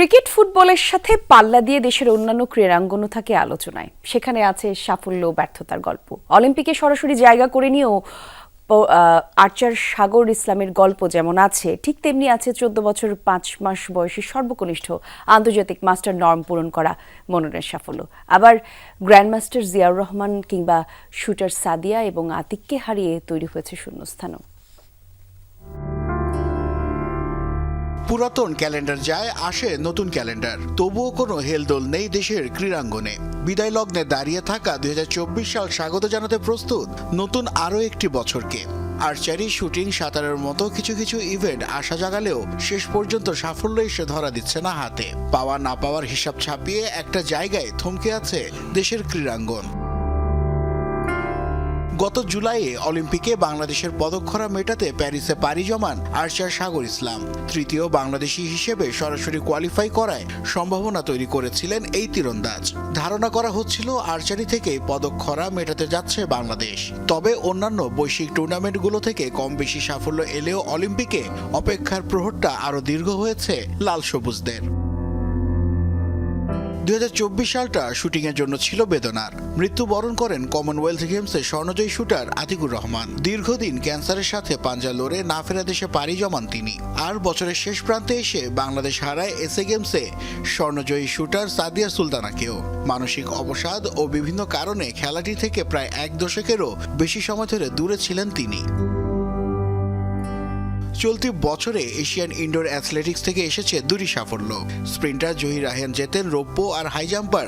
Cricket ফুটবলের সাথে পাল্লা দিয়ে দেশের অন্যান্য ক্রীড়াঙ্গনও থাকে আলোচনায়। সেখানে আছে সাফল্য ব্যর্থতার গল্প। অলিম্পিকে সরাসরি জায়গা করে নিয়েও আর্চার সাগর ইসলামের গল্প যেমন আছে, ঠিক তেমনি আছে চোদ্দ বছর পাঁচ মাস বয়সী সর্বকনিষ্ঠ আন্তর্জাতিক মাস্টার নর্ম পূরণ করা মননের সাফল্য। আবার গ্র্যান্ডমাস্টার জিয়াউর রহমান কিংবা শুটার সাদিয়া এবং আতিককে হারিয়ে তৈরি হয়েছে শূন্যস্থানও। পুরাতন ক্যালেন্ডার যায়, আসে নতুন ক্যালেন্ডার। তবুও কোনো হেলদোল নেই দেশের ক্রীড়াঙ্গনে। বিদায় লগ্নে দাঁড়িয়ে থাকা দুই হাজার চব্বিশ সাল স্বাগত জানাতে প্রস্তুত নতুন আরও একটি বছরকে। আর্চারি শুটিং সাঁতারের মতো কিছু কিছু ইভেন্ট আশা জাগালেও শেষ পর্যন্ত সাফল্য এসে ধরা দিচ্ছে না হাতে। পাওয়া না পাওয়ার হিসাব ছাপিয়ে একটা জায়গায় থমকে আছে দেশের ক্রীড়াঙ্গন। গত জুলাইয়ে অলিম্পিকে বাংলাদেশের পদক্ষরা মেটাতে প্যারিসে পাড়ি জমান আর্চার সাগর ইসলাম। তৃতীয় বাংলাদেশি হিসেবে সরাসরি কোয়ালিফাই করায় সম্ভাবনা তৈরি করেছিলেন এই তীরন্দাজ। ধারণা করা হচ্ছিল আর্চারি থেকেই পদক্ষরা মেটাতে যাচ্ছে বাংলাদেশ। তবে অন্যান্য বৈশ্বিক টুর্নামেন্টগুলো থেকে কম বেশি সাফল্য এলেও অলিম্পিকে অপেক্ষার প্রহরটা আরও দীর্ঘ হয়েছে লাল সবুজদের। দু হাজার চব্বিশ সালটা শুটিংয়ের জন্য ছিল বেদনার। মৃত্যুবরণ করেন কমনওয়েলথ গেমসে স্বর্ণজয়ী শুটার আতিকুর রহমান। দীর্ঘদিন ক্যান্সারের সাথে পাঞ্জা লড়ে না ফেরা দেশে পাড়ি জমান তিনি। আর বছরের শেষ প্রান্তে এসে বাংলাদেশ হারায় এসএ গেমসে স্বর্ণজয়ী শুটার সাদিয়া সুলতানাকেও। মানসিক অবসাদ ও বিভিন্ন কারণে খেলাটি থেকে প্রায় এক দশকেরও বেশি সময় ধরে দূরে ছিলেন তিনি। চলতি বছরে এশিয়ান ইনডোর অ্যাথলেটিক্স থেকে এসেছে দুটি সাফল্য। স্প্রিন্টার জহির রাহিয়ান জেতেন রৌপ্য আর হাই জাম্পার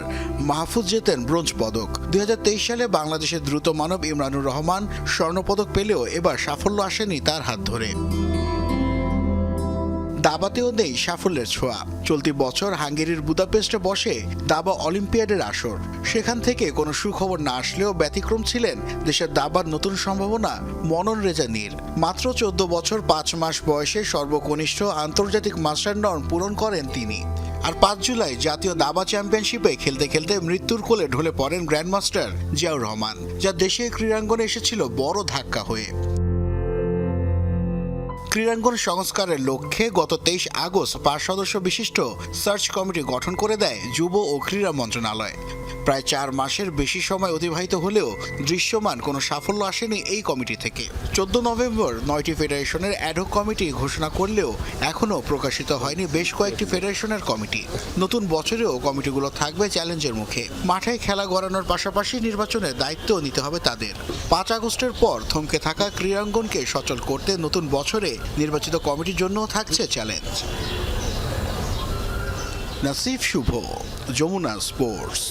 মাহফুজ জেতেন ব্রোঞ্জ পদক। দু হাজার তেইশ সালে বাংলাদেশের দ্রুত মানব ইমরানুর রহমান স্বর্ণপদক পেলেও এবার সাফল্য আসেনি তার হাত ধরে। দাবাতেও নেই সাফল্যের ছোঁয়া। চলতি বছর হাঙ্গেরির বুদাপেস্টে বসে দাবা অলিম্পিয়াডের আসর। সেখান থেকে কোনো সুখবর না আসলেও ব্যতিক্রম ছিলেন দেশের দাবার নতুন সম্ভাবনা মনন রেজা নীর মাত্র চোদ্দ বছর পাঁচ মাস বয়সে সর্বকনিষ্ঠ আন্তর্জাতিক মাস্টার নর্ম পূরণ করেন তিনি। আর পাঁচ জুলাই জাতীয় দাবা চ্যাম্পিয়নশিপে খেলতে খেলতে মৃত্যুর কোলে ঢলে পড়েন গ্র্যান্ডমাস্টার জিয়াউর রহমান, যা দেশের ক্রীড়াঙ্গনে এসেছিল বড় ধাক্কা হয়ে। ক্রীড়াঙ্গন সংস্কারের লক্ষ্যে গত তেইশ আগস্ট পাঁচ সদস্য বিশিষ্ট সার্চ কমিটি গঠন করে দেয় যুব ও ক্রীড়া মন্ত্রণালয়। প্রায় চার মাসের বেশি সময় অতিবাহিত হলেও দৃশ্যমান কোনো সাফল্য আসেনি এই কমিটি থেকে। চোদ্দ নভেম্বর নয়টি ফেডারেশনের অ্যাডহক কমিটি ঘোষণা করলেও এখনও প্রকাশিত হয়নি বেশ কয়েকটি ফেডারেশনের কমিটি। নতুন বছরেও কমিটিগুলো থাকবে চ্যালেঞ্জের মুখে। মাঠে খেলা গড়ানোর পাশাপাশি নির্বাচনের দায়িত্ব নিতে হবে তাদের। পাঁচ আগস্টের পর থমকে থাকা ক্রীড়াঙ্গনকে সচল করতে নতুন বছরে নির্বাচিত কমিটির জন্য থাকছে চ্যালেঞ্জ। নাসিফ শুভ, যমুনা স্পোর্টস।